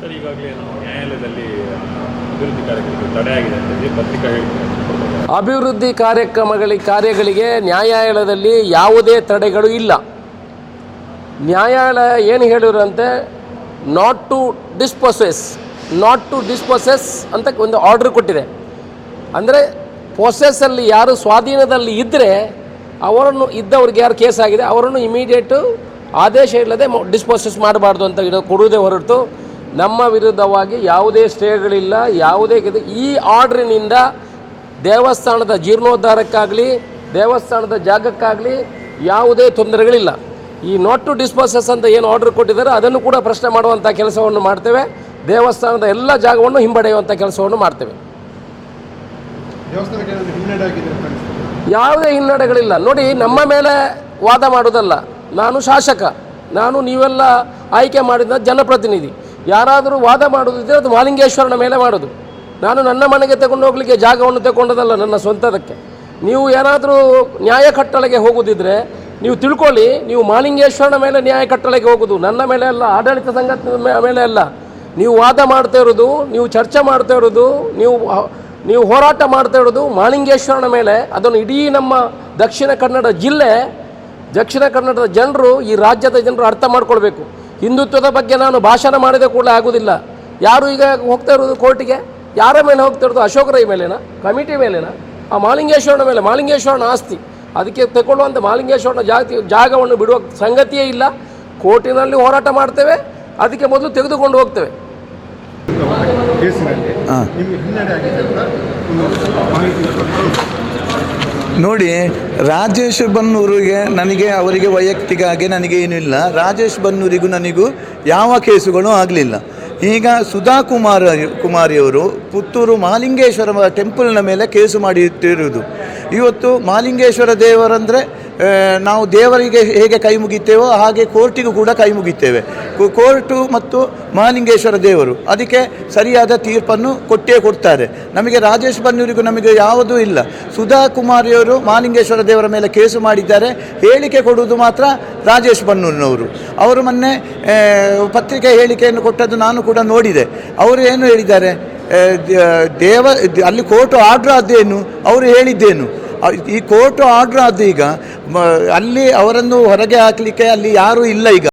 Sir ಈಗಾಗಲೇ ನ್ಯಾಯಾಲಯದಲ್ಲಿ ಅಭಿವೃದ್ಧಿ ಕಾರ್ಯಕ್ರಮಕ್ಕೆ ಅಂತ ಹೇಳಿ ಪತ್ರಿಕಾ ಹೇಳಿಕೆ ಅಭಿವೃದ್ಧಿ ಕಾರ್ಯಕ್ರಮಗಳಿಗೆ ಕಾರ್ಯಗಳಿಗೆ ನ್ಯಾಯಾಲಯದಲ್ಲಿ ಯಾವುದೇ ತಡೆಗಳು ಇಲ್ಲ. ನ್ಯಾಯಾಲಯ ಏನು ಹೇಳಿರಂತೆ not to dispossess not to dispossess ಅಂತ ಒಂದು ಆರ್ಡ್ರ್ ಕೊಟ್ಟಿದೆ. ಅಂದರೆ ಪೊಸೆಸ್ಸಲ್ಲಿ ಯಾರು ಸ್ವಾಧೀನದಲ್ಲಿ ಇದ್ದರೆ ಅವರನ್ನು ಇದ್ದವ್ರಿಗೆ ಯಾರು ಕೇಸ್ ಆಗಿದೆ, ಅವರನ್ನು ಇಮಿಡಿಯೇಟು ಆದೇಶ ಇಲ್ಲದೆ ಡಿಸ್ಪೋಸೆಸ್ ಮಾಡಬಾರ್ದು ಅಂತ ಕೊಡುವುದೇ ಹೊರತು ನಮ್ಮ ವಿರುದ್ಧವಾಗಿ ಯಾವುದೇ ಸ್ಟೇಗಳಿಲ್ಲ ಯಾವುದೇ ಈ ಆರ್ಡ್ರಿನಿಂದ ದೇವಸ್ಥಾನದ ಜೀರ್ಣೋದ್ಧಾರಕ್ಕಾಗಲಿ ದೇವಸ್ಥಾನದ ಜಾಗಕ್ಕಾಗಲಿ ಯಾವುದೇ ತೊಂದರೆಗಳಿಲ್ಲ. ಈ ನಾಟ್ ಟು ಡಿಸ್ಪೋಸಸ್ ಅಂತ ಏನು ಆರ್ಡರ್ ಕೊಟ್ಟಿದ್ದಾರೆ ಅದನ್ನು ಕೂಡ ಪ್ರಶ್ನೆ ಮಾಡುವಂಥ ಕೆಲಸವನ್ನು ಮಾಡ್ತೇವೆ. ದೇವಸ್ಥಾನದ ಎಲ್ಲ ಜಾಗವನ್ನು ಹಿಂಬಡೆಯುವಂಥ ಕೆಲಸವನ್ನು ಮಾಡ್ತೇವೆ. ಯಾವುದೇ ಹಿನ್ನಡೆಗಳಿಲ್ಲ. ನೋಡಿ ನಮ್ಮ ಮೇಲೆ ವಾದ ಮಾಡೋದಲ್ಲ ನಾನು ಶಾಸಕ ನಾನು ನೀವೆಲ್ಲ ಆಯ್ಕೆ ಮಾಡಿದ ಜನಪ್ರತಿನಿಧಿ. ಯಾರಾದರೂ ವಾದ ಮಾಡೋದಿದ್ದರೆ ಅದು ಮಾಲಿಂಗೇಶ್ವರನ ಮೇಲೆ ಮಾಡೋದು. ನಾನು ನನ್ನ ಮನೆಗೆ ತಗೊಂಡು ಹೋಗ್ಲಿಕ್ಕೆ ಜಾಗವನ್ನು ತಗೊಂಡದಲ್ಲ ನನ್ನ ಸ್ವಂತದಕ್ಕೆ. ನೀವು ಏನಾದರೂ ನ್ಯಾಯ ಕಟ್ಟಳೆಗೆ ಹೋಗೋದಿದ್ರೆ ನೀವು ತಿಳ್ಕೊಳ್ಳಿ, ನೀವು ಮಾಲಿಂಗೇಶ್ವರನ ಮೇಲೆ ನ್ಯಾಯ ಕಟ್ಟಳೆಗೆ ಹೋಗೋದು. ನನ್ನ ಮೇಲೆ ಅಲ್ಲ, ಆಡಳಿತ ಸಂಘದ ಮೇಲೆ ಅಲ್ಲ. ನೀವು ವಾದ ಮಾಡ್ತಾ ಇರೋದು, ನೀವು ಚರ್ಚೆ ಮಾಡ್ತಾ ಇರೋದು, ನೀವು ನೀವು ಹೋರಾಟ ಮಾಡ್ತಾ ಇರೋದು, ಮಾಲಿಂಗೇಶ್ವರನ ಮೇಲೆ. ಅದನ್ನು ಇಡೀ ನಮ್ಮ ದಕ್ಷಿಣ ಕನ್ನಡ ಜಿಲ್ಲೆ, ದಕ್ಷಿಣ ಕನ್ನಡದ ಜನರು ಈ ರಾಜ್ಯದ ಜನರು ಅರ್ಥ ಮಾಡ್ಕೊಳ್ಬೇಕು. ಹಿಂದುತ್ವದ ಬಗ್ಗೆ ನಾನು ಭಾಷಣ ಮಾಡಿದ ಕೂಡಲೇ ಆಗೋದಿಲ್ಲ ಯಾರು ಈಗ ಹೋಗ್ತಾ ಇರೋದು ಕೋರ್ಟಿಗೆ? ಯಾರ ಮೇಲೆ ಹೋಗ್ತಾ ಇರೋದು ಅಶೋಕ್ ರೈ ಮೇಲೆನಾ? ಕಮಿಟಿ ಮೇಲೆನಾ? ಆ ಮಾಲಿಂಗೇಶ್ವರನ ಮೇಲೆ. ಮಾಲಿಂಗೇಶ್ವರನ ಆಸ್ತಿ. ಅದಕ್ಕೆ ತಗೊಳ್ಳುವಂಥ ಮಾಲಿಂಗೇಶ್ವರನ ಜಾತಿ ಜಾಗವನ್ನು ಬಿಡುವ ಸಂಗತಿಯೇ ಇಲ್ಲ. ಕೋರ್ಟಿನಲ್ಲಿ ಹೋರಾಟ ಮಾಡ್ತೇವೆ. ಅದಕ್ಕೆ ಮೊದಲು ತೆಗೆದುಕೊಂಡು ಹೋಗ್ತೇವೆ. ನೋಡಿ, ರಾಜೇಶ್ ಬನ್ನೂರಿಗೆ ನನಗೆ ಅವರಿಗೆ ವೈಯಕ್ತಿಕವಾಗಿ ನನಗೆ ಏನಿಲ್ಲ ಇಲ್ಲ. ರಾಜೇಶ್ ಬನ್ನೂರಿಗೂ ನನಗೂ ಯಾವ ಕೇಸುಗಳು ಆಗಲಿಲ್ಲ. ಈಗ ಸುಧಾ ಕುಮಾರ ಕುಮಾರಿಯವರು ಪುತ್ತೂರು ಮಾಲಿಂಗೇಶ್ವರ ಟೆಂಪಲ್ನ ಮೇಲೆ ಕೇಸು ಮಾಡಿಟ್ಟಿರುವುದು. ಇವತ್ತು ಮಾಲಿಂಗೇಶ್ವರ ದೇವರಂದರೆ ನಾವು ದೇವರಿಗೆ ಹೇಗೆ ಕೈ ಮುಗಿತೇವೋ ಹಾಗೆ ಕೋರ್ಟಿಗೂ ಕೂಡ ಕೈ ಮುಗಿತೇವೆ ಕೋರ್ಟು ಮತ್ತು ಮಹಾಲಿಂಗೇಶ್ವರ ದೇವರು ಅದಕ್ಕೆ ಸರಿಯಾದ ತೀರ್ಪನ್ನು ಕೊಟ್ಟೇ ಕೊಡ್ತಾರೆ. ನಮಗೆ ರಾಜೇಶ್ ಬನ್ನೂರಿಗೂ ನಮಗೆ ಯಾವುದೂ ಇಲ್ಲ. ಸುಧಾ ಕುಮಾರಿಯವರು ಮಹಾಲಿಂಗೇಶ್ವರ ದೇವರ ಮೇಲೆ ಕೇಸು ಮಾಡಿದ್ದಾರೆ. ಹೇಳಿಕೆ ಕೊಡುವುದು ಮಾತ್ರ ರಾಜೇಶ್ ಬನ್ನೂರಿನವರು. ಅವರು ಮೊನ್ನೆ ಪತ್ರಿಕೆ ಹೇಳಿಕೆಯನ್ನು ಕೊಟ್ಟದ್ದು ನಾನು ಕೂಡ ನೋಡಿದೆ. ಅವರು ಏನು ಹೇಳಿದ್ದಾರೆ? ದೇವ, ಅಲ್ಲಿ ಕೋರ್ಟು ಆರ್ಡ್ರ್ ಆದ್ದೇನು? ಅವರು ಹೇಳಿದ್ದೇನು? ಈ ಕೋರ್ಟ್ ಆರ್ಡ್ರ್ ಆದ ಈಗ ಅಲ್ಲಿ ಅವರನ್ನು ಹೊರಗೆ ಹಾಕಲಿಕ್ಕೆ ಅಲ್ಲಿ ಯಾರೂ ಇಲ್ಲ ಈಗ.